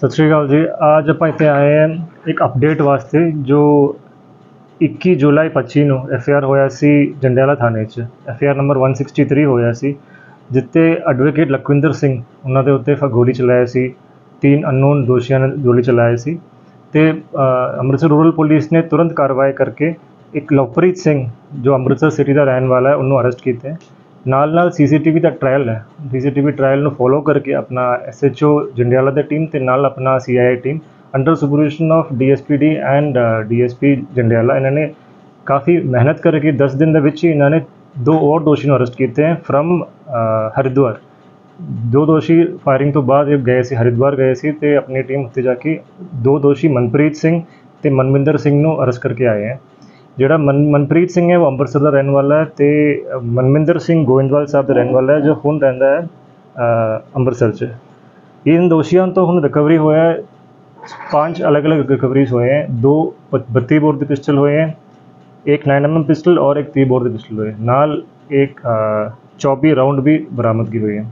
ਸਤਿ ਸ਼੍ਰੀ ਅਕਾਲ ਜੀ। ਅੱਜ ਆਪਾਂ ਇੱਥੇ ਆਏ ਹਾਂ ਇੱਕ ਅਪਡੇਟ ਵਾਸਤੇ ਜੋ 21 ਜੁਲਾਈ 25 ਨੂੰ ਐਫ ਆਰ ਹੋਇਆ ਸੀ ਜੰਡਿਆਲਾ ਥਾਣੇ 'ਚ। ਐਫ ਆਰ ਨੰਬਰ 163 ਹੋਇਆ ਸੀ ਜਿੱਤੇ ਐਡਵੋਕੇਟ ਲਖਵਿੰਦਰ ਸਿੰਘ ਉਹਨਾਂ ਦੇ ਉੱਤੇ ਫ- ਗੋਲੀ ਚਲਾਇਆ ਸੀ, ਤਿੰਨ ਅਨਨੋਨ ਦੋਸ਼ੀਆਂ ਨੇ ਗੋਲੀ ਚਲਾਇਆ ਸੀ ਤੇ ਅੰਮ੍ਰਿਤਸਰ ਰੂਰਲ ਪੁਲਿਸ ਨੇ ਤੁਰੰਤ ਕਾਰਵਾਈ ਕਰਕੇ ਇੱਕ ਲਵਪ੍ਰੀਤ ਸਿੰਘ ਜੋ ਅੰਮ੍ਰਿਤਸਰ ਸਿਟੀ ਦਾ ਰਹਿਣ ਵਾਲਾ ਹੈ, ਉਹਨੂੰ ਅਰੈਸਟ ਕੀਤਾ ਨਾਲ ਨਾਲ ਸੀਸੀਟੀਵੀ ਦਾ ਟ੍ਰਾਇਲ ਹੈ। ਸੀਸੀਟੀਵੀ ਟ੍ਰਾਇਲ ਨੂੰ ਫੋਲੋ ਕਰਕੇ ਆਪਣਾ ਐਸਐਚਓ ਜੰਡਿਆਲਾ ਦੀ ਟੀਮ ਤੇ ਨਾਲ ਆਪਣਾ CIA team under supervision of DSPD and DSP Jandiala. ਇਹਨਾਂ ਨੇ ਕਾਫੀ ਮਿਹਨਤ ਕਰਕੇ 10 ਦਿਨ ਦੇ ਵਿੱਚ ਹੀ ਇਹਨਾਂ ਨੇ ਦੋ ਹੋਰ ਦੋਸ਼ੀ ਨੂੰ ਅਰੈਸਟ ਕੀਤੇ ਹੈ ਫਰਮ ਹਰਿਦੁਆਰ। ਦੋ ਦੋਸ਼ੀ ਫਾਇਰਿੰਗ ਤੋਂ ਬਾਅਦ ਇਹ ਗਏ ਸੀ, ਹਰਿਦੁਆਰ ਗਏ ਸੀ ਤੇ ਆਪਣੀ ਟੀਮ ਉੱਤੇ ਜਾ ਕੇ ਦੋ ਦੋਸ਼ੀ ਮਨਪ੍ਰੀਤ ਸਿੰਘ ਤੇ ਮਨਵਿੰਦਰ ਸਿੰਘ ਨੂੰ ਅਰੈਸਟ ਕਰਕੇ ਆਏ ਹੈ। ਜਿਹੜਾ ਮਨ ਮਨਪ੍ਰੀਤ ਸਿੰਘ ਹੈ ਉਹ ਅੰਮ੍ਰਿਤਸਰ ਦਾ ਰਹਿਣ ਵਾਲਾ ਹੈ ਤੇ ਅ, ਮਨਵਿੰਦਰ ਸਿੰਘ ਗੋਇੰਦਵਾਲ ਸਾਹਿਬ ਦਾ ਰਹਿਣ ਵਾਲਾ ਹੈ ਜੋ ਹੁਣ ਰਹਿੰਦਾ ਹੈ ਅ, ਅੰਮ੍ਰਿਤਸਰ 'ਚ ਇਨ ਦੋਸ਼ੀਆਂ ਤੋਂ ਹੁਣ ਰਿਕਵਰੀ ਹੋਇਆ ਹੈ पांच अलग अलग रिकवरीज हुए हैं दो बत्ती बोर के पिस्टल हुए हैं एक नाइन एम पिस्टल और एक तीह बोर के पिस्टल हुए नाल एक चौबी राउंड भी ਬਰਾਮਦਗੀ ਹੋਈ ਹੈ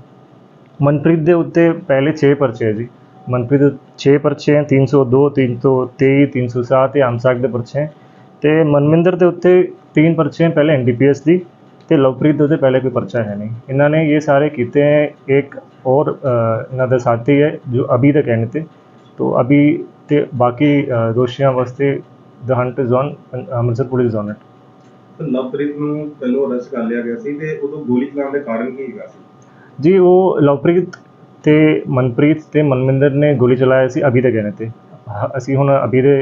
ਮਨਪ੍ਰੀਤ ਦੇ ਉੱਤੇ ਪਹਿਲੇ 6 ਪਰਚੇ ਹੈ ਜੀ ਮਨਪ੍ਰੀਤ ਦੇ 6 ਪਰਚੇ ਹੈ 302 323 307 ਤੇ ਆਮਸਾਕ ਦੇ ਪਰਚੇ ਹੈ ਤੇ ਮਨਮਿੰਦਰ ਦੇ ਉੱਤੇ ਤਿੰਨ ਪਰਚੇ ਪਹਿਲੇ ਐਨਡੀਪੀਐਸ ਦੀ ਤੇ ਲਵਪ੍ਰੀਤ ਦੇ ਉੱਤੇ ਪਹਿਲੇ ਕੋਈ ਪਰਚਾ ਹੈ ਨਹੀਂ। ਇਹਨਾਂ ਨੇ ਇਹ ਸਾਰੇ ਕੀਤੇ ਹੈ ਇੱਕ ਹੋਰ ਇਹਨਾਂ ਦਾ ਸਾਥੀ ਹੈ ਜੋ ਅਭੀ ਦਾ ਕਹਿਣੇ ਤੇ। ਤੋ ਅਭੀ ਤੇ ਬਾਕੀ ਦੋਸ਼ੀਆਂ ਵਾਸਤੇ the hunt is on Amritsar police zone ਹੈ ਲਵਪ੍ਰੀਤ ਨੂੰ ਪਹਿਲੋਂ ਅਰੈਸਟ ਕਰ ਲਿਆ ਗਿਆ ਸੀ ਤੇ ਉਦੋਂ ਗੋਲੀ ਚਲਾਉਣ ਦੇ ਕਾਰਨ ਕੀ ਹੈਗਾ ਸੀ? ਜੀ ਉਹ ਲਵਪ੍ਰੀਤ ਤੇ ਮਨਪ੍ਰੀਤ ਤੇ ਮਨਮਿੰਦਰ ਨੇ ਗੋਲੀ ਚਲਾਇਆ ਸੀ ਅਭੀ ਦੇ ਕਹਿਣੇ ਤੇ। ਅਸੀਂ ਹੁਣ ਅਭੀ ਦੇ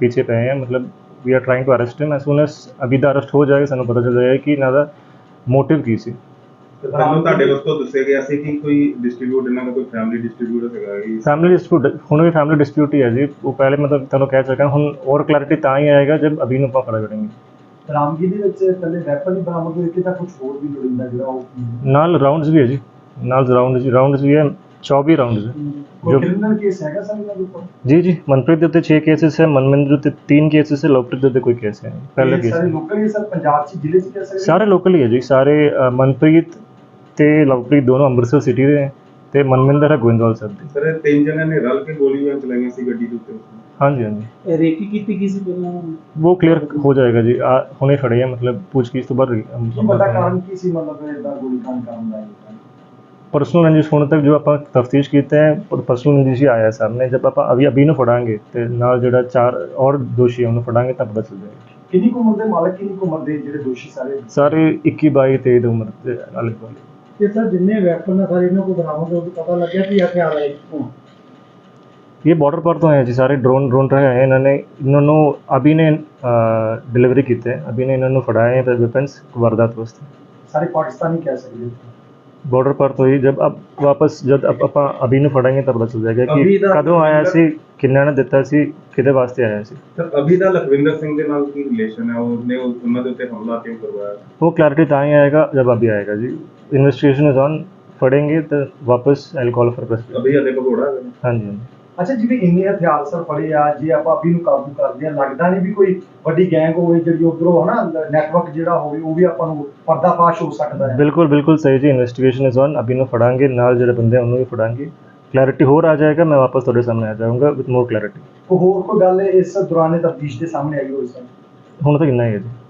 ਪਿੱਛੇ ਪਏ ਹਾਂ ਮਤਲਬ we are trying to arrest him as soon as ਅਭੀ ਦਾ ਅਰੈਸਟ ਹੋ ਜਾਏਗਾ ਸਾਨੂੰ ਪਤਾ ਚੱਲ ਜਾਏਗਾ ਕਿ ਇਹਨਾਂ ਦਾ ਮੋਟਿਵ ਕੀ ਸੀ ਤੇ ਪਹਿਲਾਂ ਤੁਹਾਡੇ ਵੱਲੋਂ ਦੱਸਿਆ ਗਿਆ ਸੀ ਕਿ ਕੋਈ ਡਿਸਟ੍ਰੀਬਿਊਟ ਇਹਨਾਂ ਦਾ ਕੋਈ ਫੈਮਿਲੀ ਡਿਸਟ੍ਰੀਬਿਊਟ ਹੈਗਾ ਕਿ ਫੈਮਿਲੀ ਡਿਸਪਿਊਟ ਹੁਣ ਵੀ ਫੈਮਿਲੀ ਡਿਸਪਿਊਟ ਹੀ ਹੈ ਜੀ। ਉਹ ਪਹਿਲੇ ਮਤਲਬ ਤੁਹਾਨੂੰ ਕਹਿ ਸਕਾਂ ਹੁਣ ਔਰ ਕਲੈਰਿਟੀ ਤਾਂ ਹੀ ਆਏਗਾ ਜਦ ਅਭੀ ਨੂੰ ਆਪਾਂ ਖੜਾ ਕਰਾਂਗੇ। ਰਾਮਗੀ ਦੇ ਵਿੱਚ ਪਹਿਲੇ ਵੈਪਨ ਹੀ ਬਰਾਮਦ ਹੋਏ ਕਿ ਤਾਂ ਕੁਝ ਹੋਰ ਵੀ ਲੋੜੀਂਦਾ ਜਿਹੜਾ ਉਹ ਨਾਲ ਰਾਉਂਡਸ ਵੀ ਹੈ ਜੀ। ਨਾਲ ਰਾਉਂਡਸ ਰਾਉਂਡਸ ਵੀ ਹੈ। 24 ਰਾਉਂਡਸ ਹੈ ਕੋਈ ਜੋ- ਕ੍ਰਿਮੀਨਲ ਕੇਸ ਹੈਗਾ ਸਰ ਇਹਨਾਂ ਦੇ ਉੱਪਰ? ਜੀ ਜੀ ਮਨਪ੍ਰੀਤ ਦੇ ਉੱਤੇ 6 ਕੇਸਿਸ ਹੈ ਮਨਮਿੰਦਰ ਦੇ ਉੱਤੇ 3 ਕੇਸਿਸ ਹੈ ਲਵਪ੍ਰੀਤ ਦੇ ਉੱਤੇ ਕੋਈ ਕੇਸ ਹੈ ਨਹੀਂ। ਪਹਿਲਾ ਇਹ ਕੇਸ ਸਾਰੇ ਲੋਕਲ ਹੀ ਸਰ? ਪੰਜਾਬ ਚ ਜ਼ਿਲ੍ਹੇ ਚ ਕਹਿ ਸਕਦੇ ਸਾਰੇ ਲੋਕਲ ਹੀ ਹੈ ਜੀ ਸਾਰੇ ਅ, ਮਨਪ੍ਰੀਤ ਤੇ ਲਵਪ੍ਰੀਤ ਦੋਨੋਂ ਅੰਮ੍ਰਿਤਸਰ ਸਿਟੀ ਦੇ ਹੈ ਤੇ ਮਨਮਿੰਦਰ ਹੈ ਗੋਇੰਦਵਾਲ ਸਾਹਿਬ ਦੇ। ਸਰ ਇਹ ਤਿੰਨ ਜਣਿਆਂ ਨੇ ਰਲ ਕੇ ਗੋਲੀਆਂ ਚਲਾਈਆਂ ਸੀ ਗੱਡੀ ਦੇ ਉੱਤੇ। ਹਾਂਜੀ ਹਾਂਜੀ। ਰੇਕੀ ਕੀਤੀ ਗਈ ਸੀ ਪਹਿਲਾਂ? ਉਹ ਕਲੀਅਰ ਹੋ ਜਾਏਗਾ ਜੀ। ਆ ਹੁਣੇ ਫੜੇ ਆ ਮਤਲਬ ਪੁੱਛਗਿੱਛ ਤੋਂ ਬਾਅਦ ਕੀ ਵੱਡਾ ਕਾਰਨ ਕੀ ਸੀ ਮਤਲਬ ਇਹਦਾ ਗੋਲੀ ਕਾਂਡ ਕਰਨ ਦਾ ਪਰਸਨਲ ਰੰਜਿਸ਼ ਹੋਣ ਤੱਕ ਜੋ ਆਪਾਂ ਤਫਤੀਸ਼ ਕੀਤਾ ਹੈ ਪਰਸਨਲ ਰੰਜਿਸ਼ ਹੀ ਆਇਆ ਸਾਹਮਣੇ ਜਦ ਆਪਾਂ ਅਭੀ ਅਭੀ ਨੂੰ ਫੜਾਂਗੇ ਤੇ ਨਾਲ ਜਿਹੜਾ ਚਾਰ ਔਰ ਦੋਸ਼ੀ ਹੈ ਉਹਨੂੰ ਫੜਾਂਗੇ ਤਾਂ ਪਤਾ ਚੱਲ ਜਾਏਗਾ ਕਿੰਨੀ ਕੁ ਉਮਰ ਦੇ ਮਾਲਕ ਕਿੰਨੀ ਕੁ ਉਮਰ ਦੇ ਜਿਹੜੇ ਦੋਸ਼ੀ ਸਾਰੇ ਸਾਰੇ 21 22 23 ਦੀ ਉਮਰ ਦੇ ਆਲੇ ਦੁਆਲੇ ਤੇ ਸਰ ਜਿੰਨੇ ਵੈਪਨ ਆ ਸਾਰੇ ਇਹਨਾਂ ਕੋਲ ਬਰਾਮਦ ਹੋ ਕੇ ਪਤਾ ਲੱਗਿਆ ਕਿ ਹਥਿਆਰ ਆਏ ਕਿੱਥੋਂ ये बॉर्डर पर तो हैं जी सारे ड्रोन ड्रोन रहे हैं इन्होंने इन्होंने अभी ने डिलीवरी ਕੀਤੇ ਹੈ ਅਭੀ ਨੇ ਇਹਨਾਂ ਨੂੰ ਫੜਾਏ ਹੈ ਵੈਪਨਸ ਵਾਰਦਾਤ ਵਾਸਤੇ ਸਾਰੇ ਪਾਕਿਸਤਾਨੀ ਕਹਿ ਸਕਦੇ ਹੋ। ਬਾਰਡਰ ਪਰ ਤੋਂ ਹੀ ਜਦ ਅਬ ਵਾਪਸ ਜਦ ਅਬ ਆਪਾਂ ਅਭੀ ਨੂੰ ਫੜਾਂਗੇ ਤਾਂ ਪਤਾ ਚੱਲ ਜਾਏਗਾ ਅਭੀ ਕਿ ਦਾ ਕਦੋਂ ਆਇਆ ਸੀ ਕਿੰਨਾ ਨੇ ਦਿੱਤਾ ਸੀ ਕਿਹਦੇ ਵਾਸਤੇ ਆਇਆ ਸੀ। ਸਰ ਅਭੀ ਦਾ ਲਖਵਿੰਦਰ ਸਿੰਘ ਦੇ ਨਾਲ ਕੀ ਰਿਲੇਸ਼ਨ ਹੈ? ਉਹਨੇ ਉਹ- ਉਹਨਾਂ ਦੇ ਉੱਤੇ ਹਮਲਾ ਕਿਉਂ ਕਰਵਾਇਆ? ਉਹ ਕਲੈਰਿਟੀ ਤਾਂ ਹੀ ਆਏਗਾ ਜਦ ਅਭੀ ਆਏਗਾ ਜੀ। ਇਨਵੈਸਟੀਗੇਸ਼ਨ ਇਜ਼ ਔਨ ਫੜेंगे ਤਾਂ ਵਾਪਸ ਆਈ ਕਾਲ ਫॉर ਪ੍ਰੈਸ ਅਭੀ ਹਲੇ ਭਗੌੜਾ ਹੈ। ਹਾਂਜੀ ਹਾਂਜੀ। ਅੱਛਾ ਜਿਵੇਂ ਇੰਨੇ ਹਥਿਆਰ ਸਰ ਫੜੇ ਆ ਜੇ ਆਪਾਂ ਅਭੀ ਨੂੰ ਕਾਬੂ ਕਰਦੇ ਆ ਲੱਗਦਾ ਨਹੀਂ ਵੀ ਕੋਈ ਵੱਡੀ ਗੈਂਗ ਹੋਵੇ ਜਿਹੜੀ ਉਧਰੋਂ ਹਨਾ ਨੈਟਵਰਕ ਜਿਹੜਾ ਹੋਵੇ ਉਹ ਵੀ ਆਪਾਂ ਨੂੰ ਪਰਦਾਫਾਸ਼ ਹੋ ਸਕਦਾ ਹੈ। ਬਿਲਕੁਲ ਬਿਲਕੁਲ ਸਹੀ ਜੀ ਇਨਵੈਸਟੀਗੇਸ਼ਨ ਇਜ਼ ਔਨ ਅਭੀ ਨੂੰ ਫੜਾਂਗੇ ਨਾਲ ਜਿਹੜੇ ਬੰਦੇ ਉਹਨੂੰ ਵੀ ਫੜਾਂਗੇ। ਕਲੈਰਿਟੀ ਹੋਰ ਆ ਜਾਏਗਾ ਮੈਂ ਵਾਪਸ ਤੁਹਾਡੇ ਸਾਹਮਣੇ ਆ ਜਾਊਂਗਾ ਵਿਦ ਮੋਰ ਕਲੈਰਿਟੀ ਹੋਰ ਕੋਈ ਗੱਲ ਇਸ ਦੌਰਾਨੇ ਤਫਤੀਸ਼ ਦੇ ਸਾਹਮਣੇ ਆਈ ਹੋਈ ਸਰ? ਹੁਣ ਤਾਂ ਇੰਨਾ ਹੀ ਹੈ ਜੀ।